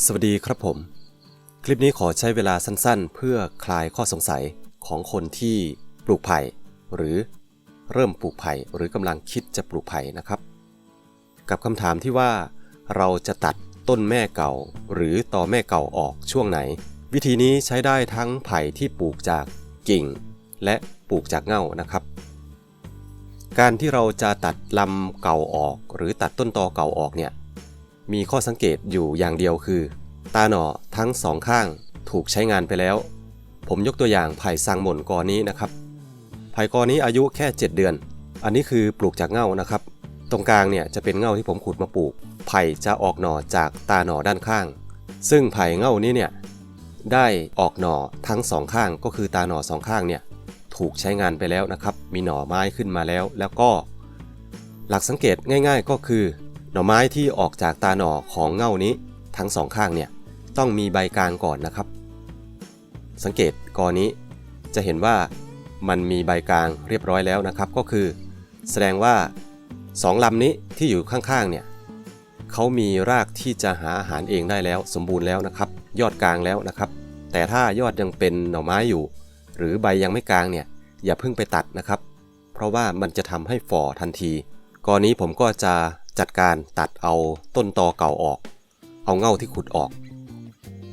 สวัสดีครับผม คลิปนี้ขอใช้เวลาสั้นๆ เพื่อคลายข้อสงสัยของคนที่ปลูกไผ่หรือเริ่มปลูกไผ่หรือกำลังคิดจะปลูกไผ่นะครับ กับคำถามที่ว่า เราจะตัดต้นแม่เก่า หรือตอแม่เก่าออกช่วงไหน วิธีนี้ใช้ได้ทั้งไผ่ที่ปลูกจากกิ่ง และปลูกจากเง่านะครับ การที่เราจะตัดลำเก่าออก หรือตัดต้นตอเก่าออกเนี่ย มีข้อสังเกตอยู่อย่างเดียวคือ ตาหน่อทั้งสองข้างถูกใช้งานไปแล้ว ผมยกตัวอย่างไผ่สังหม่นกอนี้นะครับ ไผ่กอนี้อายุแค่ 7 เดือน อันนี้คือปลูกจากเง่านะครับ ตรงกลางเนี่ยจะเป็นเง่าที่ผมขุดมาปลูก ไผ่จะออกหน่อจากตาหน่อด้านข้าง ซึ่งไผ่เง่านี้เนี่ยได้ออกหน่อทั้งสองข้างก็คือตาหน่อสองข้างเนี่ยถูกใช้งานไปแล้วนะครับ มีหน่อไม้ขึ้นมาแล้ว แล้วก็ หลักสังเกตง่าย ๆ ก็คือ หน่อไม้ที่ออกจากตาหน่อของเง่านี้ทั้งสองข้างเนี่ยต้องมีใบกลางก่อนนะครับ สังเกตกอนี้จะเห็นว่ามันมีใบกลางเรียบร้อยแล้วนะครับ ก็คือ แสดงว่าสองลำนี้ที่อยู่ข้างๆเนี่ยเขามีรากที่จะหาอาหารเองได้แล้ว สมบูรณ์แล้วนะครับ ยอดกลางแล้วนะครับ แต่ถ้ายอดยังเป็นหน่อไม้อยู่ หรือใบยังไม่กลางเนี่ยอย่าเพิ่งไปตัดนะครับ เพราะว่ามันจะทำให้ฝ่อทันทีกรนี้ผมก็จะ จัดการตัดเอาต้นตอเก่าออก เอาเง่าที่ขุดออก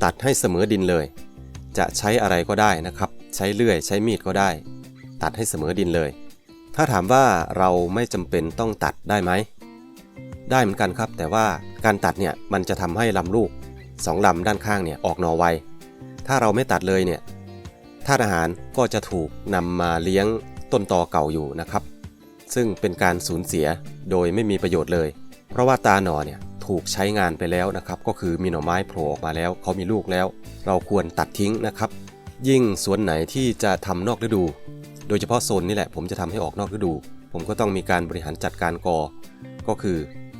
ตัดให้เสมอดินเลย จะใช้อะไรก็ได้นะครับ ใช้เลื่อยใช้มีดก็ได้ ตัดให้เสมอดินเลย ถ้าถามว่าเราไม่จำเป็นต้องตัดได้ไหม ได้เหมือนกันครับ แต่ว่าการตัดเนี่ยมันจะทำให้ลำลูกสองลำด้านข้างเนี่ยออกหนอไว ถ้าเราไม่ตัดเลยเนี่ยธาตุอาหารก็จะถูกนำมาเลี้ยงต้นตอเก่าอยู่นะครับ ซึ่งเป็นการสูญเสีย โดยไม่มีประโยชน์เลย เพราะว่าตาหน่อเนี่ยถูกใช้งานไปแล้วนะครับ ก็คือมีหน่อไม้โผล่ออกมาแล้วเขามีลูกแล้ว เราควรตัดทิ้งนะครับ ยิ่งสวนไหนที่จะทำนอกฤดู โดยเฉพาะโซนนี่แหละผมจะทำให้ออกนอกฤดู ผมก็ต้องมีการบริหารจัดการกอ ก็คือ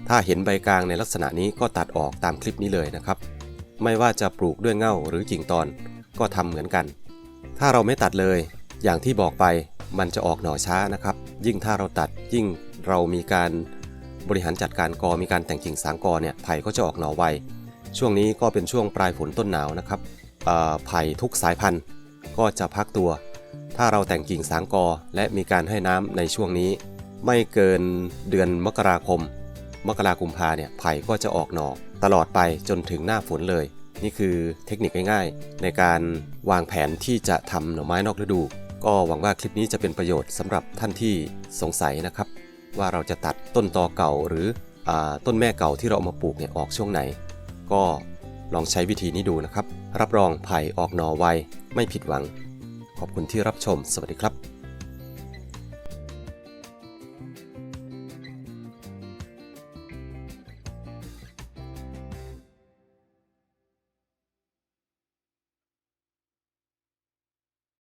ถ้าเห็นใบกลางในลักษณะนี้ก็ตัดออกตามคลิปนี้เลยนะครับ ไม่ว่าจะปลูกด้วยเง่าหรือกิ่งตอนก็ทำเหมือนกัน ถ้าเราไม่ตัดเลย อย่างที่บอกไป มันจะออกหน่อช้านะครับ ยิ่งถ้าเราตัดยิ่งเรามีการบริหารจัดการกอมีการแต่งกิ่งสางกอเนี่ยไผ่ก็จะออกหน่อไว ช่วงนี้ก็เป็นช่วงปลายฝนต้นหนาวนะครับไผ่ทุกสายพันธุ์ก็จะพักตัว ถ้าเราแต่งกิ่งสางกอและมีการให้น้ำในช่วงนี้ ไม่เกินเดือนมกราคม มกรากุมภาเนี่ยไผ่ก็จะออกหน่อตลอดไปจนถึงหน้าฝนเลย นี่คือเทคนิคง่ายๆ ในการวางแผนที่จะทำหน่อไม้นอกฤดู ก็หวังว่าคลิปนี้จะเป็นประโยชน์สำหรับท่านที่สงสัยนะครับ ว่าเราจะตัดต้นตอเก่าหรืออต้นแม่เก่าที่เราเอามาปลูกเนี่ยออกช่วงไหน ก็ลองใช้วิธีนี้ดูนะครับ รับรองไผ่ออกหน่อไวไม่ผิดหวัง ขอบคุณที่รับชม สวัสดีครับ